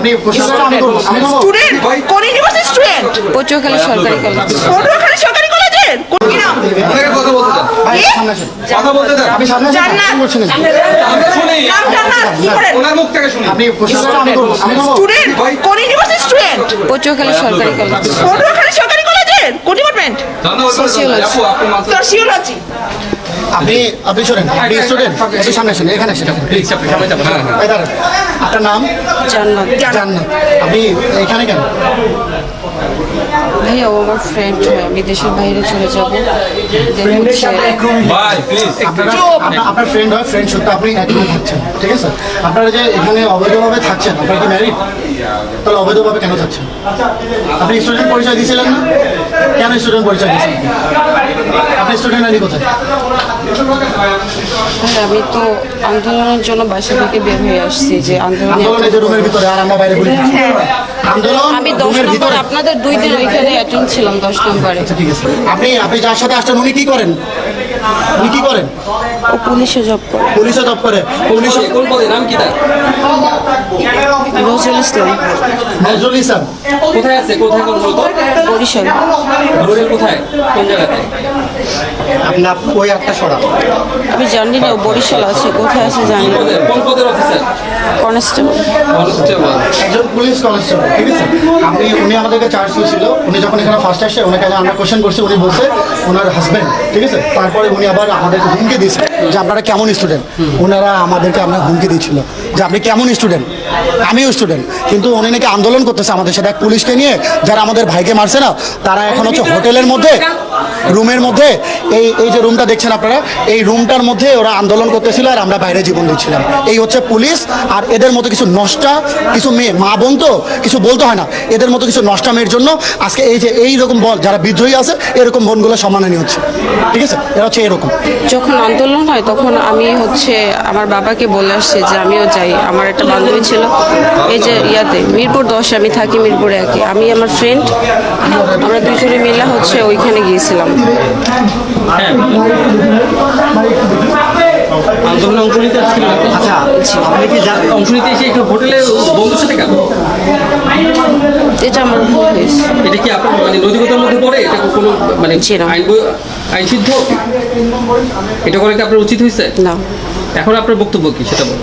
আপনি স্টুডেন্ট কোন university student Patuakhali সরকারি কলেজ পটুয়াখালী সরকারি কলেজের কোন কি নাম? কথা বলতে দেন ভাই, কি? সামনে আসেন। কথা বলতে দেন আপনি সামনে জান্নাত। শুনি। নাম জান্নাত কি করেন? ওনার মুখ থেকে শুনি আপনি স্টুডেন্ট কোন ইউনিভার্সিটি স্টুডেন্ট পটুয়াখালী সরকারি কলেজ পটুয়াখালী সরকারি কলেজের কোন ডিপার্টমেন্ট আপনি সোশিওলজি আপনি আপনি শোনেন। আপনি স্টুডেন্ট আপনি সামনে আসেন এখানে আসেন প্লিজ আপনি সামনে যাবেন। হ্যাঁ, দাঁড়ান। আপনার নাম? জান্নাত। জান্নাত। আপনি এখানে কেন? ভাইয়া ও আমার ফ্রেন্ড আমি দেশের বাইরে চলে যাব। আপনারা আপনার- আপনার ফ্রেন্ড হয় ফ্রেন্ড সত্ত্বে আপনি থাকছেন ঠিক আছে? আপনারা যে এখানে অবৈধভাবে থাকছেন আপনারা কি ম্যারিড তাহলে অবৈধভাবে কেন থাকছেন? আপনি স্টুডেন্ট পরিচয় দিয়েছিলেন না? কেন স্টুডেন্ট পরিচয় দিয়েছিলেন আপনি স্টুডেন্ট আইডি কোথায়? আমি তো আন্দোলনের জন্য বাসা থেকে বের হয়ে আসছি যে আন্দোলনে আন্দোলনের ভিতরে আর আমরা বাইরে বলি আন্দোলন আমি দশ নম্বর ভিতরে। আপনাদের দুই দিন ওইখানে অ্যাটেন্ড ছিলাম দশ নম্বরে। ঠিক আছে। আপনি আপনি যার সাথে আসছেন উনি কি করেন? উনি কি করেন? ও পুলিশে জব করে। পুলিশে জব করে। পুলিশ কোন পদে নাম কি তার নজরুল ইসলাম। নজরুল ইসলাম। কোথায় আছে? কোথায় কোন বরিশাল। বরিশাল কোথায়? কোন জায়গাতে? আপনার ওই একটা সরা আমি জানি না বরিশাল আছে কোথায় আছে জানি না। কোন পদের অফিসার কনস্টেবল। কনস্টেবল একজন পুলিশ কনস্টেবল ঠিক আছে? আপনি উনি আমাদেরকে চার্জ ছিল উনি যখন এখানে ফার্স্ট আসছে ওনাকে আমরা কোশ্চেন করছি উনি বলছে ওনার হাজব্যান্ড ঠিক আছে? তারপরে উনি আবার আমাদেরকে হুমকি দিয়েছে যে আপনারা কেমন স্টুডেন্ট ওনারা আমাদেরকে আপনার হুমকি দিয়েছিল। যে আপনি কেমন স্টুডেন্ট আমিও স্টুডেন্ট কিন্তু উনি নাকি আন্দোলন করতেছে আমাদের সাথে। এক পুলিশকে নিয়ে যারা আমাদের ভাইকে মারছে না, তারা এখন হচ্ছে হোটেলের মধ্যে, রুমের মধ্যে, এই এই যে রুমটা দেখছেন আপনারা, এই রুমটার মধ্যে ওরা আন্দোলন করতেছিল আর আমরা বাইরে জীবন দিচ্ছিলাম। এই হচ্ছে পুলিশ, আর এদের মতো কিছু নষ্টা, কিছু মেয়ে, মা বোন তো কিছু বলতে হয় না। এদের মতো কিছু নষ্টা মেয়ের জন্য আজকে এই যে, এই রকম বল যারা বিদ্রোহী আছে, এরকম বোনগুলো সম্মানানি হচ্ছে। ঠিক আছে? এরা হচ্ছে এরকম। যখন আন্দোলন হয়, তখন আমি হচ্ছে আমার বাবাকে বলে আসছে যে আমিও যাই। আমার একটা বান্ধবী ছিল। এই যে ইয়াতে মিরপুর দশ আমি থাকি মিরপুরে একে আমি আমার ফ্রেন্ড আমরা দুজনে মিলা হচ্ছে ওইখানে গিয়েছিলাম। আন্দোলনে অংশ নিতে আসছিল আচ্ছা আপনি কি অংশ নিতে এসে একটু হোটেলে বন্ধুর সাথে কেন এটা আমার ভুল হয়েছে। এটা কি আপনার মানে নৈতিকতার মধ্যে পড়ে? এটা কোনো মানে। আইন আইন সিদ্ধ? এটা করে কি আপনার উচিত হয়েছে? না। এখন আপনার বক্তব্য কি সেটা বলুন।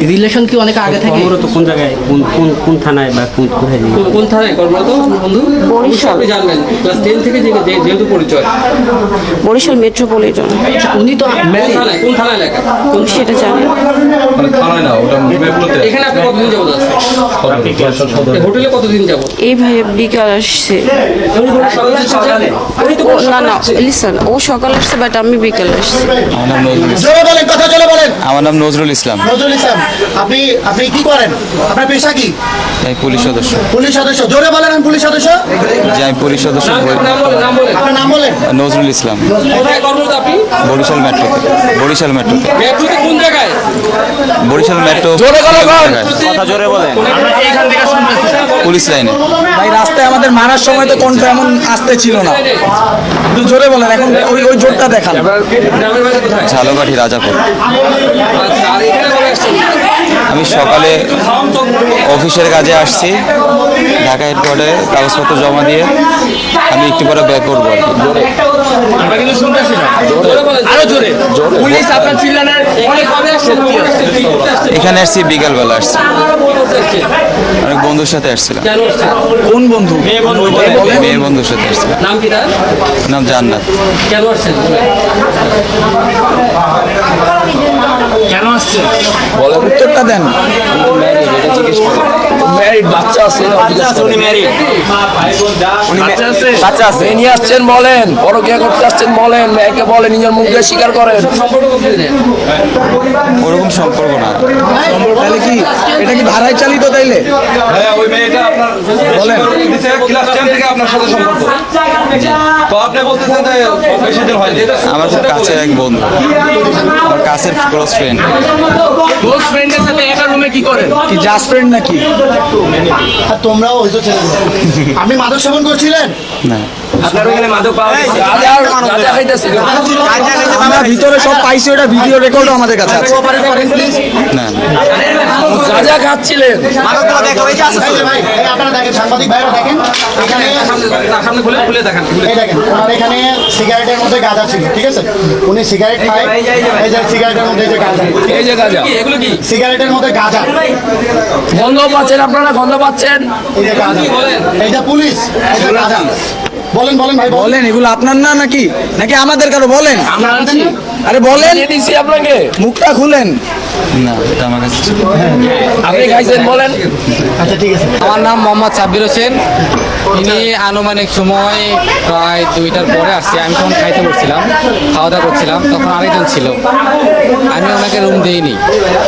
রিলেশন কি অনেক আগে থেকে? কর্মরত কোন জায়গায় কোন কোন কোন থানায় বা কোন কোথায় কোন- কোন থানায়? কর্মরত বন্ধু? বরিশাল। আপনি জানবেন। ক্লাস টেন থেকে যেহেতু পরিচয়। বরিশাল মেট্রোপলিটন। উনি তো কোন থানায়? লেখা? কোন সেটা জানি। না। এখানে আপনি কতদিন যাবত আছেন? হোটেলে কতদিন যাবত? এই ভাই বিকাল আসছে। ও না না লিসন ও সকাল আসছে বাট আমি বিকাল আসছি। আমার নাম নজরুল ইসলাম। জোরে বলেন কথা জোরে বলেন। আমার নাম নজরুল ইসলাম। নজরুল ইসলাম আপনি আপনি কি করেন? আপনার পেশা কি? আমি পুলিশ সদস্য। পুলিশ সদস্য। জোরে বলেন আমি পুলিশ সদস্য। যে আমি পুলিশ সদস্য। আপনার নাম বলেন। নজরুল ইসলাম। বরিশাল মেট্রোতে বরিশাল কোন জায়গায়? বরিশাল মেট্রো। কথা জোরে বলেন। পুলিশ লাইনে। ভাই রাস্তায় আমাদের মারার সময় তো কণ্ঠ এমন আসতে ছিল না। একটু জোরে বলেন এখন ওই ওই জোরটা দেখান। গ্রামের ঝালকাঠি রাজাপুর। আমি সকালে অফিসের কাজে আসছি ঢাকা হেডকোয়ার্টারে কাগজপত্র জমা দিয়ে আমি একটু পরে ব্যাক করব আর কি। জোরে। জোরে। পুলিশ আপনার চিল্লানের এখানে আসছেন? আসছি বিকালবেলা আসছি। অনেক বন্ধুর সাথে আসছিলাম। কেন আসছেন? কোন বন্ধু? মেয়ে বন্ধুর সাথে আসছিলাম। নাম কি তার? নাম জান্নাত। কেন আসছেন? কেন আসছে উত্তরটা দেন। ম্যারিড বাচ্চা আছে আছে উনি ম্যারিড উনি মা- বাচ্চা আছে। নিয়ে আসছেন বলেন পরকিয়া করতে আসছেন বলেন মেয়েকে বলেন নিজের মুখ দিয়ে স্বীকার করেন। ওরকম সম্পর্ক না। তাহলে কি এটা কি ভাড়ায় চালিত তাইলে? হ্যাঁ ওই মেয়েটা আপনার বলেন। ক্লাস টেন থেকে আপনার সাথে সম্পর্ক। তো আপনি বলতেছেন যে বেশি দিন হয়নি। আমার খুব কাছের এক বন্ধু। আমার কাছের ক্লোজ ফ্রেন্ড ক্লোজ ফ্রেন্ডের সাথে একা রুমে কি করেন? কি জাস্ট ফ্রেন্ড নাকি? আর তোমরাও হয়তো ছেলে আপনি মাদক সেবন করছিলেন? না। আপনার ওখানে মাদক পাওয়া গেছে? গাঁজা গাঁজা আমরা ভিতরে সব পাইছি ওটা ভিডিও রেকর্ডও আমাদের কাছে আছে। না গাঁজা খাচ্ছিলেন। এই যে ভাই এই আপনারা দেখেন সাংবাদিক ভাইরা দেখেন এখানে সামনে খুলে খুলে দেখান খুলে। এই দেখেন এখানে সিগারেটের মধ্যে গাঁজা ছিল ঠিক আছে? উনি সিগারেট খায় এই যে সিগারেটের মধ্যে যে গাঁজা। এই যে গাঁজা। এগুলো কি? সিগারেটের মধ্যে গাঁজা। গন্ধ পাচ্ছেন আপনারা গন্ধ পাচ্ছেন? এই যে গাঁজা। এই যে পুলিশ এই যে গাঁজা। বলেন বলেন ভাই বলেন। এগুলো আপনার না নাকি? নাকি আমাদের কারও? বলেন। আরে বলেন। দিয়ে দিছি আপনাকে। মুখটা খুলেন। না এটা আমার কাছে আপনি খাইছেন বলেন। আচ্ছা ঠিক আছে। আমার নাম মোহাম্মদ সাব্বির হোসেন। ইনি আনুমানিক সময় প্রায় দুইটার পরে আসছে। আমি তখন খাইতে বসছিলাম খাওয়া দাওয়া করছিলাম। তখন আরেকজন ছিল। আমি ওনাকে রুম দিইনি।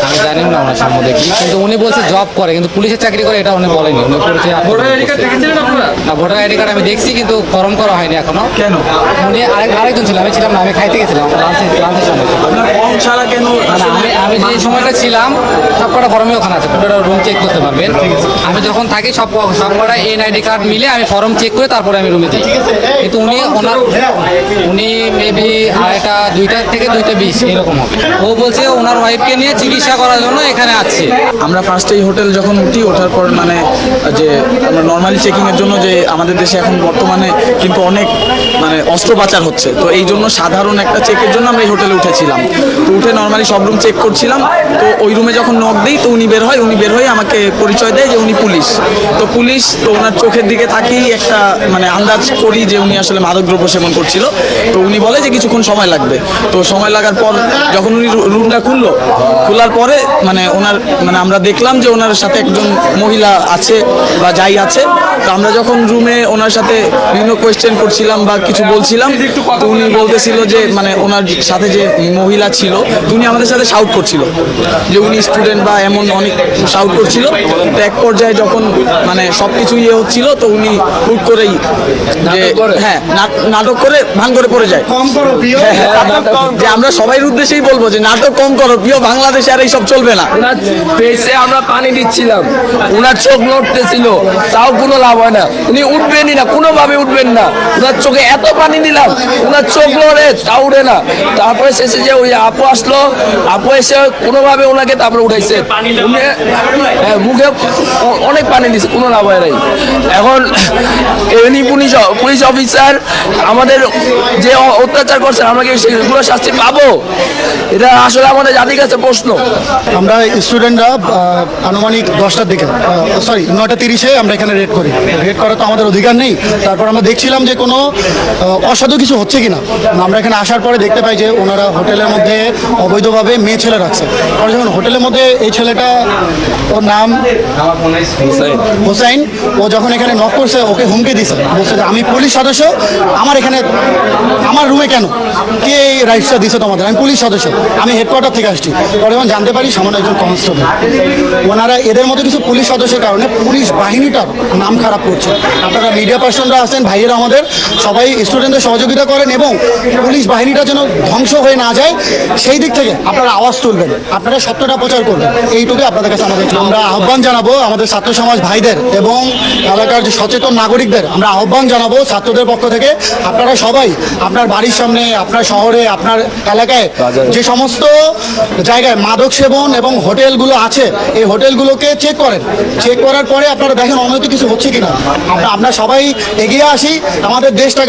আমি জানি না ওনার সম্বন্ধে কি। কিন্তু উনি বলছে জব করে কিন্তু পুলিশের চাকরি করে এটা উনি বলেনি। উনি পরিচয় ভোটার আইডি কার্ড না ভোটার আইডি কার্ড আমি দেখছি কিন্তু ফর্ম করা হয়নি এখনও। কেন? উনি আরেক আরেকজন ছিল। আমি ছিলাম না আমি খাইতে গেছিলাম। আমি আমি যে সময়টা ছিলাম সব কটা ফর্মে ওখানে আছে পুরোটা রুম চেক করতে পারবেন আমি যখন থাকি সব সবকটা এন আইডি কার্ড মিলে আমি ফর্ম চেক করে তারপরে আমি রুমে যাই। কিন্তু উনি ওনার উনি মেবি আড়াইটা দুইটা থেকে দুইটা বিশ এরকম হবে। ও বলছে ওনার ওয়াইফকে নিয়ে চিকিৎসা করার জন্য এখানে আসছে আমরা ফার্স্টে এই হোটেল যখন উঠি ওঠার পর মানে যে আমরা নর্মালি চেকিংয়ের জন্য যে আমাদের দেশে এখন বর্তমানে কিন্তু অনেক মানে অস্ত্র পাচার হচ্ছে। তো এই জন্য সাধারণ একটা চেকের জন্য আমরা এই হোটেলে উঠেছিলাম। তো উঠে নর্মালি সব রুম চেক করছিলাম। তো ওই রুমে যখন নক দিই, তো উনি বের হয়, উনি বের হয়ে আমাকে পরিচয় দেয় যে উনি পুলিশ। তো পুলিশ, তো ওনার চোখের দিকে তাকিয়ে একটা মানে আন্দাজ করি যে উনি আসলে মাদকদ্রব্য সেবন করছিল। তো উনি বলে যে কিছুক্ষণ সময় লাগবে। তো সময় লাগার পর যখন উনি রুমটা খুললো, খোলার পরে মানে ওনার মানে আমরা দেখলাম যে ওনার সাথে একজন মহিলা আছে বা যাই আছে। তো আমরা যখন রুমে ওনার সাথে বিভিন্ন কোয়েশ্চেন করছিলাম বা কিছু বলছিলাম, তো উনি বলতেছিল যে মানে ওনার সাথে যে মহিলা ছিল উনি আমাদের সাথে শাউট করছিল। যে উনি স্টুডেন্ট বা এমন অনেক শাউট করছিল। তো এক পর্যায়ে যখন মানে সব কিছু ইয়ে হচ্ছিল তো উনি হুট করেই যে হ্যাঁ নাটক করে ভাঙ করে পড়ে যায়। হ্যাঁ, হ্যাঁ, যে আমরা সবাই উদ্দেশ্যেই বলব যে নাটক কম করো প্রিয় বাংলাদেশে আর এইসব চলবে না। ওনার আমরা পানি দিচ্ছিলাম। ওনার চোখ নড়তেছিল তাও কোনো লাভ হয় না। উনি উঠবেনই না কোনোভাবে উঠবেন না। ওনার চোখে এত পানি দিলাম ওনার চোখ নড়ে তা উঠে না। তারপরে শেষে যে ওই আপু আসলো আপু এসে কোনোভাবে ওনাকে তারপরে উঠাইছে। উনি হ্যাঁ, মুখে অনেক পানি দিছে কোনো লাভ হয় নাই। এখন এমনি পুলিশ পুলিশ অফিসার আমাদের যে অত্যাচার করছে আমরা কি সেগুলো শাস্তি পাবো? এটা আসলে আমাদের জাতির কাছে প্রশ্ন। আমরা স্টুডেন্টরা আনুমানিক দশটার দিকে সরি নয়টা তিরিশে আমরা এখানে রেড করি। রেড করা তো আমাদের অধিকার নেই। তারপর আমরা দেখছিলাম যে কোনো অসাধু কিছু হচ্ছে কিনা। আমরা এখানে আসার পরে দেখতে পাই যে ওনারা হোটেলের মধ্যে অবৈধভাবে মেয়ে ছেলে রাখছে। আর যখন হোটেলের মধ্যে এই ছেলেটা ওর নাম হোসাইন। ও যখন এখানে নক করছে ওকে হুমকি দিছে। বলছে যে আমি পুলিশ সদস্য আমার এখানে আমার রুমে কেন? কে এই রাইটসটা দিছে তোমাদের? আমি পুলিশ সদস্য আমি হেডকোয়ার্টার থেকে আসছি। পরে যখন জানতে পারি সামান্য একজন কনস্টেবল ওনারা এদের মতো কিছু পুলিশ সদস্যের কারণে পুলিশ বাহিনীটার নাম খারাপ করছে। আপনারা মিডিয়া পার্সনরা আছেন ভাইয়েরা আমাদের সবাই স্টুডেন্টদের সহযোগিতা করেন এবং পুলিশ বাহিনীটা যেন ধ্বংস হয়ে না যায় সেই দিক থেকে আপনারা আওয়াজ তুলবেন। আপনারা সত্যটা প্রচার করবেন। এইটুকু আপনাদের কাছে আমাদের আমরা আহ্বান জানাব আমাদের ছাত্র সমাজ ভাইদের এবং এলাকার যে সচেতন নাগরিকদের আমরা আহ্বান জানাব ছাত্রদের পক্ষ থেকে। আপনারা সবাই আপনার বাড়ির সামনে আপনার শহরে আপনার এলাকায় যে সমস্ত জায়গায় মাদক সেবন এবং হোটেলগুলো আছে এই হোটেলগুলোকে চেক করেন। চেক করার পরে আপনারা দেখেন অনৈতিক কিছু হচ্ছে কিনা। আমরা আমরা সবাই এগিয়ে আসি। আমাদের দেশটাকে